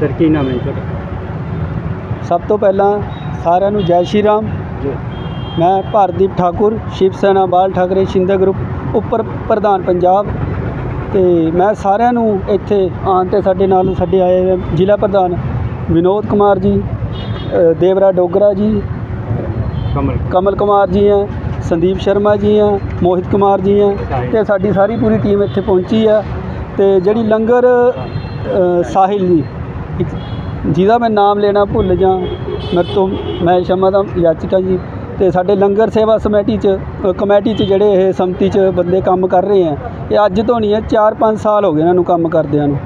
Sir ਕੀ ਨਾਮ ਹੈ ਜੀ ਤੁਹਾਡਾ? ਸਭ ਤੋਂ ਪਹਿਲਾਂ ਸਾਰਿਆਂ ਨੂੰ ਜੈ ਸ਼੍ਰੀ ਰਾਮ। ਜੀ। ਮੈਂ ਭਾਰਦੀਪ ਠਾਕੁਰ ਸ਼ਿਵ ਸੈਨਾ ਬਾਲ ਠਾਕਰੇ ਸ਼ਿੰਦੇ ਗਰੁੱਪ ਉੱਪਰ ਪ੍ਰਧਾਨ ਪੰਜਾਬ ਤੇ ਮੈਂ ਸਾਰਿਆਂ ਨੂੰ ਇੱਥੇ ਆਉਣ ਤੇ ਸਾਡੇ ਨਾਲ ਸਾਡੇ ਆਏ ਹੋਏ ਜ਼ਿਲ੍ਹਾ ਪ੍ਰਧਾਨ ਵਿਨੋਦ ਕੁਮਾਰ ਜੀ ਅ, ਦੇਵਰਾ ਡੋਗਰਾ ਜੀ ਕਮਲ ਕਮਲ ਕੁਮਾਰ ਜੀ ਹੈ ਸੰਦੀਪ ਸ਼ਰਮਾ ਜੀ ਹੈ ਮੋਹਿਤ ਕੁਮਾਰ ਜੀ ਹੈ ਤੇ ਸਾਡੀ ਸਾਰੀ ਪੂਰੀ ਟੀਮ ਇੱਥੇ ਪਹੁੰਚੀ ਹੈ ਤੇ ਜਿਹੜੀ ਲੰਗਰ ਅ, ਸਾਹਿਲ ਜੀ ਜਿਹਦਾ ਮੈਂ ਨਾਮ ਲੈਣਾ ਭੁੱਲ ਜਾਂ ਮੇਰੇ ਤੋਂ ਮੈਂ ਸ਼ਮਾ ਦਾ ਯਾਚਿਕਾ ਜੀ ਅਤੇ ਸਾਡੇ ਲੰਗਰ ਸੇਵਾ ਸਮੈਟੀ ਚ ਅ, ਕਮੇਟੀ ਚ ਜਿਹੜੇ ਇਹ ਸੰਮਤੀ ਚ ਬੰਦੇ ਕੰਮ ਕਰ ਰਹੇ ਹੈ ਇਹ ਅੱਜ ਤੋਂ ਨਹੀਂ ਹੈ 4-5 ਸਾਲ ਹੋ ਗਏ ਇਹਨਾਂ ਨੂੰ ਕੰਮ ਕਰਦਿਆਂ ਨੂੰ।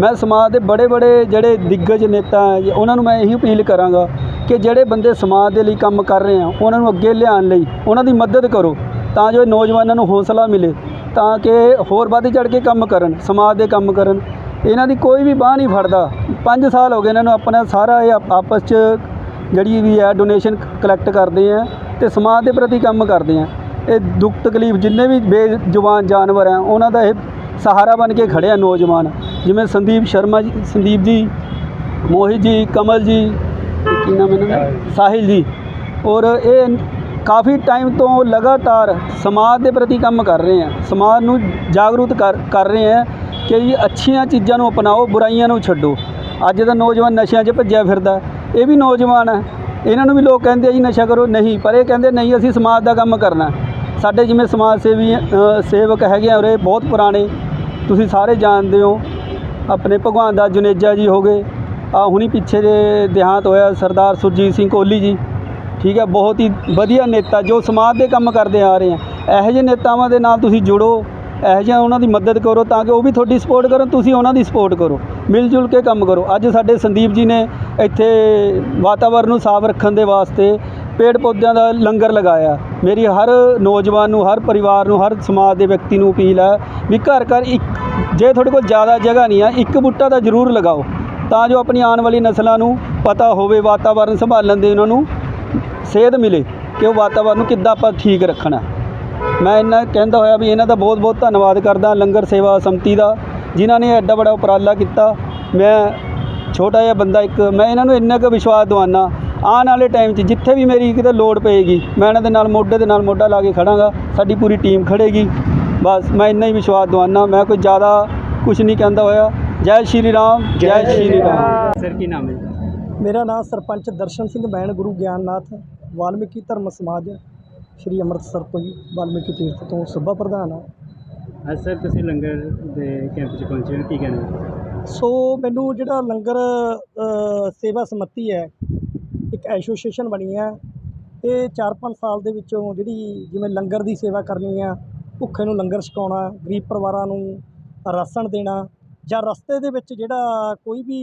ਮੈਂ ਸਮਾਜ ਦੇ ਬੜੇ ਬੜੇ ਜਿਹੜੇ ਦਿੱਗਜ ਨੇਤਾ ਹੈ ਉਹਨਾਂ ਨੂੰ ਮੈਂ ਇਹੀ ਅਪੀਲ ਕਰਾਂਗਾ ਕਿ ਜਿਹੜੇ ਬੰਦੇ ਸਮਾਜ ਦੇ ਲਈ ਕੰਮ ਕਰ ਰਹੇ ਆ ਉਹਨਾਂ ਨੂੰ ਅੱਗੇ ਲਿਆਉਣ ਲਈ ਉਹਨਾਂ ਦੀ ਮਦਦ ਕਰੋ ਤਾਂ ਜੋ ਨੌਜਵਾਨਾਂ ਨੂੰ ਹੌਸਲਾ ਮਿਲੇ ਤਾਂ ਕਿ ਹੋਰ ਵੱਧ ਚੜ ਕੇ ਕੰਮ ਕਰਨ ਸਮਾਜ ਦੇ ਕੰਮ ਕਰਨ। ਇਹਨਾਂ ਦੀ ਕੋਈ ਵੀ ਬਾਹ ਨਹੀਂ ਫੜਦਾ। 5 ਸਾਲ ਹੋ ਗਏ ਇਹਨਾਂ ਨੂੰ ਆਪਣਾ ਸਾਰਾ ਇਹ ਆਪ- ਆਪਸ 'ਚ ਜਿਹੜੀ ਵੀ ਹੈ ਡੋਨੇਸ਼ਨ ਕਲੈਕਟ ਕਰਦੇ ਆ ਤੇ ਸਮਾਜ ਦੇ ਪ੍ਰਤੀ ਕੰਮ ਕਰਦੇ ਆ। ਇਹ ਦੁੱਖ ਤਕਲੀਫ ਜਿੰਨੇ ਵੀ ਬੇਜੁਬਾਨ ਜਾਨਵਰ ਆ ਉਹਨਾਂ ਦਾ ਇਹ ਸਹਾਰਾ ਬਣ ਕੇ ਖੜੇ ਆ ਨੌਜਵਾਨ। ਜਿਵੇਂ ਸੰਦੀਪ ਸ਼ਰਮਾ ਜੀ ਸੰਦੀਪ ਜੀ ਮੋਹਿਤ ਜੀ ਕਮਲ ਜੀ ਕੀ ਨਾਮ ਇਹਨਾਂ ਦਾ? ਸਾਹਿਲ ਜੀ। ਔਰ ਇਹ ਕਾਫੀ ਟਾਈਮ ਤੋਂ ਲਗਾਤਾਰ ਸਮਾਜ ਦੇ ਪ੍ਰਤੀ ਕੰਮ ਕਰ ਰਹੇ ਆ। ਸਮਾਜ ਨੂੰ ਜਾਗਰੂਕ ਕਰ ਰਹੇ ਆ। ਕਿ ਜੀ ਅੱਛੀਆਂ ਚੀਜ਼ਾਂ ਨੂੰ ਅਪਣਾਓ, ਬੁਰਾਈਆਂ ਨੂੰ ਛੱਡੋ। ਅੱਜ ਦਾ ਨੌਜਵਾਨ ਨਸ਼ਿਆਂ 'ਚ ਭੱਜਿਆ ਫਿਰਦਾ। ਇਹ ਵੀ ਨੌਜਵਾਨ ਹੈ। ਇਹਨਾਂ ਨੂੰ ਵੀ ਲੋਕ ਕਹਿੰਦੇ ਆ ਜੀ, ਨਸ਼ਾ ਕਰੋ। ਨਹੀਂ, ਪਰ ਇਹ ਕਹਿੰਦੇ ਨਹੀਂ, ਅਸੀਂ ਸਮਾਜ ਦਾ ਕੰਮ ਕਰਨਾ। ਸਾਡੇ ਜਿਵੇਂ ਸਮਾਜ ਸੇਵੀ ਸੇਵਕ ਹੈਗੇ ਆ ਉਰੇ, ਬਹੁਤ ਪੁਰਾਣੇ। ਤੁਸੀਂ ਸਾਰੇ ਜਾਣਦੇ ਹੋ, ਆਪਣੇ ਭਗਵਾਨ ਦਾ ਜੁਨੇਜਾ ਜੀ ਹੋ ਗਏ। ਆ ਹੁਣੀ ਪਿੱਛੇ ਦੇ ਦੇਹਾਂਤ ਹੋਇਆ ਸਰਦਾਰ ਸੁਰਜੀਤ ਸਿੰਘ ਕੋਹਲੀ ਜੀ। ਠੀਕ ਹੈ, ਬਹੁਤ ਹੀ ਵਧੀਆ ਨੇਤਾ ਜੋ ਸਮਾਜ ਦੇ ਕੰਮ ਕਰਦੇ ਆ ਰਹੇ ਆ। ਇਹੋ ਜਿਹੇ ਨੇਤਾਵਾਂ ਦੇ ਨਾਲ ਤੁਸੀਂ ਜੁੜੋ। ਇਹੋ ਜਿਹਾ ਉਹਨਾਂ ਦੀ ਮਦਦ ਕਰੋ ਤਾਂ ਕਿ ਉਹ ਵੀ ਤੁਹਾਡੀ ਸਪੋਰਟ ਕਰਨ, ਤੁਸੀਂ ਉਹਨਾਂ ਦੀ ਸਪੋਰਟ ਕਰੋ। ਮਿਲ ਜੁਲ ਕੇ ਕੰਮ ਕਰੋ। ਅੱਜ ਸਾਡੇ ਸੰਦੀਪ ਜੀ ਨੇ ਇੱਥੇ ਵਾਤਾਵਰਨ ਨੂੰ ਸਾਫ਼ ਰੱਖਣ ਦੇ ਵਾਸਤੇ ਪੇੜ ਪੌਦਿਆਂ ਦਾ ਲੰਗਰ ਲਗਾਇਆ। ਮੇਰੀ ਹਰ ਨੌਜਵਾਨ ਨੂੰ, ਹਰ ਪਰਿਵਾਰ ਨੂੰ, ਹਰ ਸਮਾਜ ਦੇ ਵਿਅਕਤੀ ਨੂੰ ਅਪੀਲ ਹੈ ਵੀ ਘਰ ਘਰ ਇੱਕ, ਜੇ ਤੁਹਾਡੇ ਕੋਲ ਜ਼ਿਆਦਾ ਜਗ੍ਹਾ ਨਹੀਂ ਆ ਇੱਕ ਬੂਟਾ ਤਾਂ ਜ਼ਰੂਰ ਲਗਾਓ। ਤਾਂ ਜੋ ਆਪਣੀ ਆਉਣ ਵਾਲੀ ਨਸਲਾਂ ਨੂੰ ਪਤਾ ਹੋਵੇ, ਵਾਤਾਵਰਨ ਸੰਭਾਲਣ ਦੇ ਉਹਨਾਂ ਨੂੰ ਸੇਧ ਮਿਲੇ ਕਿ ਉਹ ਵਾਤਾਵਰਨ ਨੂੰ ਕਿੱਦਾਂ ਆਪਾਂ ਠੀਕ ਰੱਖਣਾ। ਮੈਂ ਇਹਨਾਂ ਕਹਿੰਦਾ ਹੋਇਆ ਵੀ ਇਹਨਾਂ ਦਾ ਬਹੁਤ ਬਹੁਤ ਧੰਨਵਾਦ ਕਰਦਾ ਲੰਗਰ ਸੇਵਾ ਸੰਮਤੀ ਦਾ ਜਿਨ੍ਹਾਂ ਨੇ ਐਡਾ ਬੜਾ ਉਪਰਾਲਾ ਕੀਤਾ। ਮੈਂ ਛੋਟਾ ਜਿਹਾ ਬੰਦਾ ਇੱਕ ਮੈਂ ਇਹਨਾਂ ਨੂੰ ਇੰਨਾ ਕੁ ਵਿਸ਼ਵਾਸ ਦਵਾਨਾ ਆਉਣ ਵਾਲੇ ਟਾਈਮ 'ਚ ਜਿੱਥੇ ਵੀ ਮੇਰੀ ਕਿਤੇ ਲੋੜ ਪਏਗੀ ਮੈਂ ਇਹਨਾਂ ਦੇ ਨਾਲ ਮੋਢੇ ਦੇ ਨਾਲ ਮੋਢਾ ਲਾ ਕੇ ਖੜਾਂਗਾ ਸਾਡੀ ਪੂਰੀ ਟੀਮ ਖੜੇਗੀ। ਬਸ ਮੈਂ ਇੰਨਾ ਹੀ ਵਿਸ਼ਵਾਸ ਦਵਾਨਾ ਮੈਂ ਕੋਈ ਜ਼ਿਆਦਾ ਕੁਝ ਨਹੀਂ ਕਹਿੰਦਾ ਹੋਇਆ। ਜੈ ਸ਼੍ਰੀ ਰਾਮ ਜੈ ਸ਼੍ਰੀ ਰਾਮ। ਸਰ ਕੀ ਨਾਮ ਹੈ ਮੇਰਾ ਨਾਮ ਸਰਪੰਚ ਦਰਸ਼ਨ ਸਿੰਘ ਬੈਣ ਗੁਰੂ ਗਿਆਨਨਾਥ ਵਾਲਮੀਕੀ ਧਰਮ ਸਮਾਜ ਸ਼੍ਰੀ ਅੰਮ੍ਰਿਤਸਰ ਤੋਂ ਜੀ ਵਾਲਮੀਕੀ ਤੀਰਥ ਤੋਂ ਸੂਬਾ ਪ੍ਰਧਾਨ ਆ। ਅੱਜ ਸਰ ਤੁਸੀਂ ਲੰਗਰ ਦੇ ਕੈਂਪ 'ਚ ਪਹੁੰਚੇ ਹੋ ਕੀ ਕਹਿੰਦੇ ਸੋ ਮੈਨੂੰ ਜਿਹੜਾ ਲੰਗਰ ਸੇਵਾ ਸਮੱਤੀ ਹੈ ਇੱਕ ਐਸੋਸੀਏਸ਼ਨ ਬਣੀ ਹੈ। ਇਹ 4-5 ਸਾਲ ਦੇ ਵਿੱਚੋਂ ਜਿਹੜੀ ਜਿਵੇਂ ਲੰਗਰ ਦੀ ਸੇਵਾ ਕਰਨੀ ਆ ਭੁੱਖੇ ਨੂੰ ਲੰਗਰ ਛਕਾਉਣਾ ਗਰੀਬ ਪਰਿਵਾਰਾਂ ਨੂੰ ਰਾਸ਼ਨ ਦੇਣਾ ਜਾਂ ਰਸਤੇ ਦੇ ਵਿੱਚ ਜਿਹੜਾ ਕੋਈ ਵੀ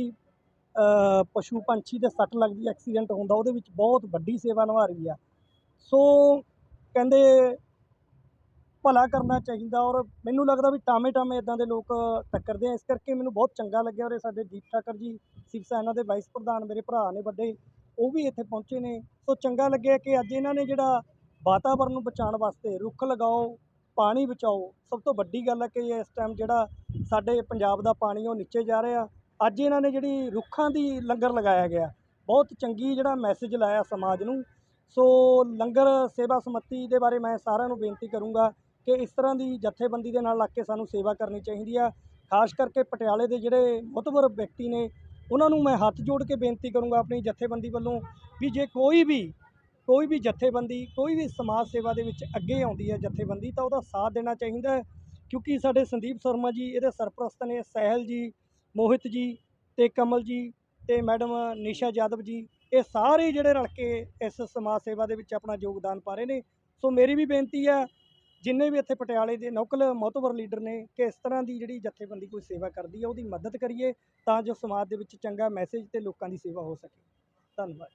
ਪਸ਼ੂ ਪੰਛੀ ਦੇ ਸੱਟ ਲੱਗਦੀ ਐਕਸੀਡੈਂਟ ਹੁੰਦਾ ਉਹਦੇ ਵਿੱਚ ਬਹੁਤ ਵੱਡੀ ਸੇਵਾ ਨਿਭਾ ਰਹੀ ਆ। ਸੋ ਕਹਿੰਦੇ ਭਲਾ ਕਰਨਾ ਚਾਹੀਦਾ ਔਰ ਮੈਨੂੰ ਲੱਗਦਾ ਵੀ ਟਾਮੇ ਟਾਮੇ ਇਦਾਂ ਦੇ ਲੋਕ ਟੱਕਰਦੇ ਆ। ਇਸ ਕਰਕੇ ਮੈਨੂੰ ਬਹੁਤ ਚੰਗਾ ਲੱਗਿਆ ਔਰ ਸਾਡੇ ਦੀਪ ਠਾਕਰ ਜੀ, ਸਿਵ ਸੈਨਾ ਦੇ ਵਾਈਸ ਪ੍ਰਧਾਨ ਮੇਰੇ ਭਰਾ ਨੇ ਵੱਡੇ, ਉਹ ਵੀ ਇੱਥੇ ਪਹੁੰਚੇ ਨੇ। ਸੋ ਚੰਗਾ ਲੱਗਿਆ ਕਿ ਅੱਜ ਇਹਨਾਂ ਨੇ ਜਿਹੜਾ ਵਾਤਾਵਰਨ ਨੂੰ ਬਚਾਉਣ ਵਾਸਤੇ ਰੁੱਖ ਲਗਾਓ, ਪਾਣੀ ਬਚਾਓ, ਸਭ ਤੋਂ ਵੱਡੀ ਗੱਲ ਹੈ ਕਿ ਇਸ ਟਾਈਮ ਜਿਹੜਾ ਸਾਡੇ ਪੰਜਾਬ ਦਾ ਪਾਣੀ ਉਹ ਨੀਚੇ ਜਾ ਰਿਹਾ। ਅੱਜ ਇਹਨਾਂ ਨੇ ਜਿਹੜੀ ਰੁੱਖਾਂ ਦੀ ਲੰਗਰ ਲਗਾਇਆ ਗਿਆ। ਬਹੁਤ ਚੰਗੀ ਜਿਹੜਾ ਮੈਸੇਜ ਲਾਇਆ ਸਮਾਜ ਨੂੰ। ਸੋ ਲੰਗਰ ਸੇਵਾ ਸਮੱਤੀ ਦੇ ਬਾਰੇ ਮੈਂ ਸਾਰਿਆਂ ਨੂੰ ਬੇਨਤੀ ਕਰੂੰਗਾ ਕਿ ਇਸ ਤਰ੍ਹਾਂ ਦੀ ਜਥੇਬੰਦੀ ਦੇ ਨਾਲ ਲੱਗ ਕੇ ਸਾਨੂੰ ਸੇਵਾ ਕਰਨੀ ਚਾਹੀਦੀ ਆ। ਖਾਸ ਕਰਕੇ ਪਟਿਆਲੇ ਦੇ ਜਿਹੜੇ ਮੁਤਬਰ ਵਿਅਕਤੀ ਨੇ, ਉਹਨਾਂ ਨੂੰ ਮੈਂ ਹੱਥ ਜੋੜ ਕੇ ਬੇਨਤੀ ਕਰੂੰਗਾ ਆਪਣੀ ਜਥੇਬੰਦੀ ਵੱਲੋਂ ਵੀ ਜੇ ਕੋਈ ਵੀ ਕੋਈ ਵੀ ਜਥੇਬੰਦੀ, ਕੋਈ ਵੀ ਸਮਾਜ ਸੇਵਾ ਦੇ ਵਿੱਚ ਅੱਗੇ ਆਉਂਦੀ ਹੈ ਜਥੇਬੰਦੀ, ਤਾਂ ਉਹਦਾ ਸਾਥ ਦੇਣਾ ਚਾਹੀਦਾ ਕਿਉਂਕਿ ਸਾਡੇ ਸੰਦੀਪ ਸ਼ਰਮਾ ਜੀ, ਇਹਦੇ ਸਰਪ੍ਰਸਤ ਨੇ ਸਹਿਲ ਜੀ, ਮੋਹਿਤ ਜੀ ਤੇ ਕਮਲ ਜੀ ਤੇ ਮੈਡਮ ਨਿਸ਼ਾ ਯਾਦਵ ਜੀ ਇਹ ਸਾਰੇ ਜਿਹੜੇ ਰਲ ਕੇ ਇਸ ਸਮਾਜ ਸੇਵਾ ਦੇ ਵਿੱਚ ਆਪਣਾ ਯੋਗਦਾਨ ਪਾ ਰਹੇ ਨੇ। ਸੋ ਮੇਰੀ ਵੀ ਬੇਨਤੀ ਹੈ, ਜਿੰਨੇ ਵੀ ਇੱਥੇ ਪਟਿਆਲੇ ਦੇ ਨੌਕਲ ਮੋਤਬਰ ਲੀਡਰ ਨੇ ਕਿ ਇਸ ਤਰ੍ਹਾਂ ਦੀ ਜਿਹੜੀ ਜਥੇਬੰਦੀ ਕੋਈ ਸੇਵਾ ਕਰਦੀ ਹੈ, ਉਹਦੀ ਮਦਦ ਕਰੀਏ ਤਾਂ ਜੋ ਸਮਾਜ ਦੇ ਵਿੱਚ ਚੰਗਾ ਮੈਸੇਜ ਤੇ ਲੋਕਾਂ ਦੀ ਸੇਵਾ ਹੋ ਸਕੇ। ਧੰਨਵਾਦ